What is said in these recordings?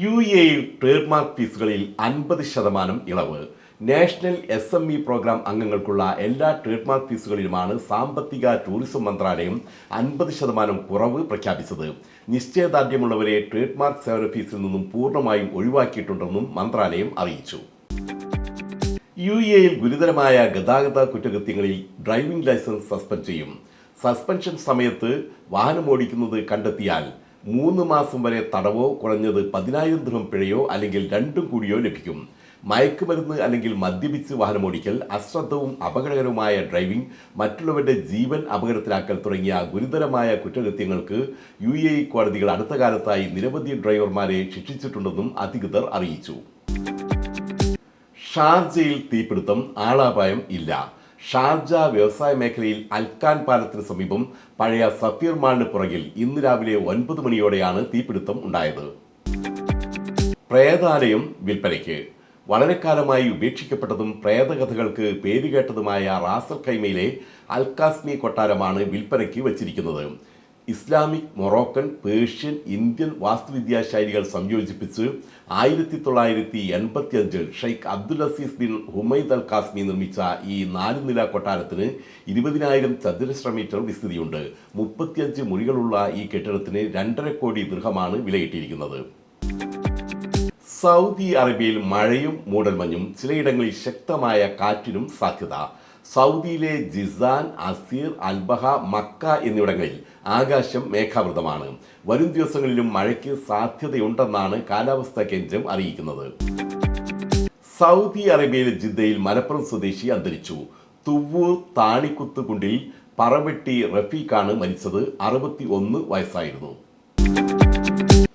U എയിൽ trade mark ഫീസുകളിൽ അൻപത് ശതമാനം ഇളവ്. National S M E program അംഗങ്ങൾക്കുള്ള എല്ലാ ട്രേഡ് മാർക്ക് ഫീസുകളിലുമാണ് സാമ്പത്തിക ടൂറിസം മന്ത്രാലയം അൻപത് ശതമാനം കുറവ് പ്രഖ്യാപിച്ചത്. നിശ്ചയദാർഢ്യമുള്ളവരെ ട്രേഡ് മാർക്ക് സേവന ഫീസിൽ നിന്നും പൂർണമായും ഒഴിവാക്കിയിട്ടുണ്ടെന്നും മന്ത്രാലയം അറിയിച്ചു. യു എയിൽ ഗുരുതരമായ ഗതാഗത കുറ്റകൃത്യങ്ങളിൽ ഡ്രൈവിംഗ് ലൈസൻസ് സസ്പെൻഡ് ചെയ്യും. സസ്പെൻഷൻ സമയത്ത് വാഹനമോടിക്കുന്നത് കണ്ടെത്തിയാൽ മൂന്ന് മാസം വരെ തടവോ കുറഞ്ഞത് പതിനായിരം ദൃഹം പിഴയോ അല്ലെങ്കിൽ രണ്ടും കൂടിയോ ലഭിക്കും. മയക്കുമരുന്ന് അല്ലെങ്കിൽ മദ്യപിച്ച് വാഹനമോടിക്കൽ അശ്രദ്ധവും അപകടകരവുമായ ഡ്രൈവിംഗ് മറ്റുള്ളവരുടെ ജീവൻ അപകടത്തിലാക്കൽ തുടങ്ങിയ ഗുരുതരമായ കുറ്റകൃത്യങ്ങൾക്ക് യു എ കോടതികൾ അടുത്ത കാലത്തായി നിരവധി ഡ്രൈവർമാരെ ശിക്ഷിച്ചിട്ടുണ്ടെന്നും അധികൃതർ അറിയിച്ചു. ഷാർജയിൽ തീപിടുത്തം ആളാപായം ഇല്ല. ഷാർജ വ്യവസായ മേഖലയിൽ അൽക്കാൻ പാലത്തിന് സമീപം പഴയ സഫീർ മാളിന് പുറകിൽ ഇന്ന് രാവിലെ ഒൻപത് മണിയോടെയാണ് തീപിടുത്തം ഉണ്ടായത്. പ്രേതാലയം വിൽപ്പനയ്ക്ക്. വളരെ കാലമായി ഉപേക്ഷിക്കപ്പെട്ടതും പ്രേതകഥകൾക്ക് പേരുകേട്ടതുമായ റാസൽ കൈമയിലെ അൽകാസ്മി കൊട്ടാരമാണ് വിൽപ്പനയ്ക്ക് വച്ചിരിക്കുന്നത്. ഇസ്ലാമിക് മൊറോക്കൻ പേർഷ്യൻ ഇന്ത്യൻ വാസ്തുവിദ്യാ ശൈലികൾ സംയോജിപ്പിച്ച് ആയിരത്തി തൊള്ളായിരത്തി എൺപത്തി അഞ്ചിൽ Sheikh Abdul Aziz bin Humaid Al Qasimi നിർമ്മിച്ച ഈ നാല് നില കൊട്ടാരത്തിന് ഇരുപതിനായിരം ചതുരശ്ര മീറ്റർ വിസ്തൃതിയുണ്ട്. മുപ്പത്തിയഞ്ച് മുറികളുള്ള ഈ കെട്ടിടത്തിന് രണ്ടര കോടി ദൃഹമാണ് വിലയിട്ടിരിക്കുന്നത്. സൗദി അറേബ്യയിൽ മഴയും മൂടൽമഞ്ഞും ചിലയിടങ്ങളിൽ ശക്തമായ കാറ്റിനും സാധ്യത. സൗദിയിലെ ജിസാൻ അസീർ അൽബഹ മക്ക എന്നിവിടങ്ങളിൽ ആകാശം മേഘാവൃതമാണ്. വരും ദിവസങ്ങളിലും മഴയ്ക്ക് സാധ്യതയുണ്ടെന്നാണ് കാലാവസ്ഥാ കേന്ദ്രം അറിയിക്കുന്നത്. സൗദി അറേബ്യയിലെ ജിദ്ദയിൽ മലപ്പുറം സ്വദേശി അന്തരിച്ചു. തുവ്വൂർ താണിക്കുത്തുകുണ്ടിൽ പറവെട്ടി റഫീഖാണ് മരിച്ചത്. അറുപത്തി ഒന്ന് വയസ്സായിരുന്നു.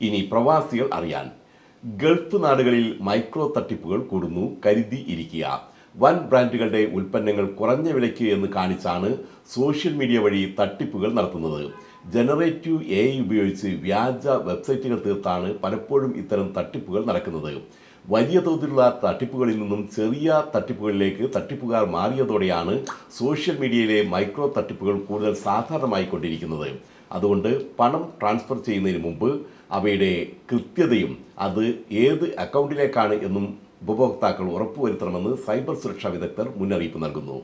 ഇനി പ്രവാസികൾ അറിയാൻ. ഗൾഫ് നാടുകളിൽ മൈക്രോ തട്ടിപ്പുകൾ കൂടുന്നു. കരുതി ഇരിക്കുക. വൻ ബ്രാൻഡുകളുടെ ഉൽപ്പന്നങ്ങൾ കുറഞ്ഞ വിലയ്ക്ക് എന്ന് കാണിച്ചാണ് സോഷ്യൽ മീഡിയ വഴി തട്ടിപ്പുകൾ നടത്തുന്നത്. ജനറേറ്റീവ് എ ഉപയോഗിച്ച് വ്യാജ വെബ്സൈറ്റുകൾ തീർത്താണ് പലപ്പോഴും ഇത്തരം തട്ടിപ്പുകൾ നടക്കുന്നത്. വലിയ തോതിലുള്ള തട്ടിപ്പുകളിൽ നിന്നും ചെറിയ തട്ടിപ്പുകളിലേക്ക് തട്ടിപ്പുകാർ മാറിയതോടെയാണ് സോഷ്യൽ മീഡിയയിലെ മൈക്രോ തട്ടിപ്പുകൾ കൂടുതൽ സാധാരണമായി കൊണ്ടിരിക്കുന്നത്. അതുകൊണ്ട് പണം ട്രാൻസ്ഫർ ചെയ്യുന്നതിന് മുമ്പ് അവയുടെ കൃത്യതയും അത് ഏത് അക്കൗണ്ടിലേക്കാണ് എന്നും ഉപഭോക്താക്കൾ ഉറപ്പുവരുത്തണമെന്ന് സൈബർ സുരക്ഷാ വിദഗ്ധർ മുന്നറിയിപ്പ് നൽകുന്നു.